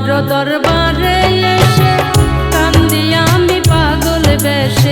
তোমার দরবারে এসে কান্দি আমি পাগল বেশে।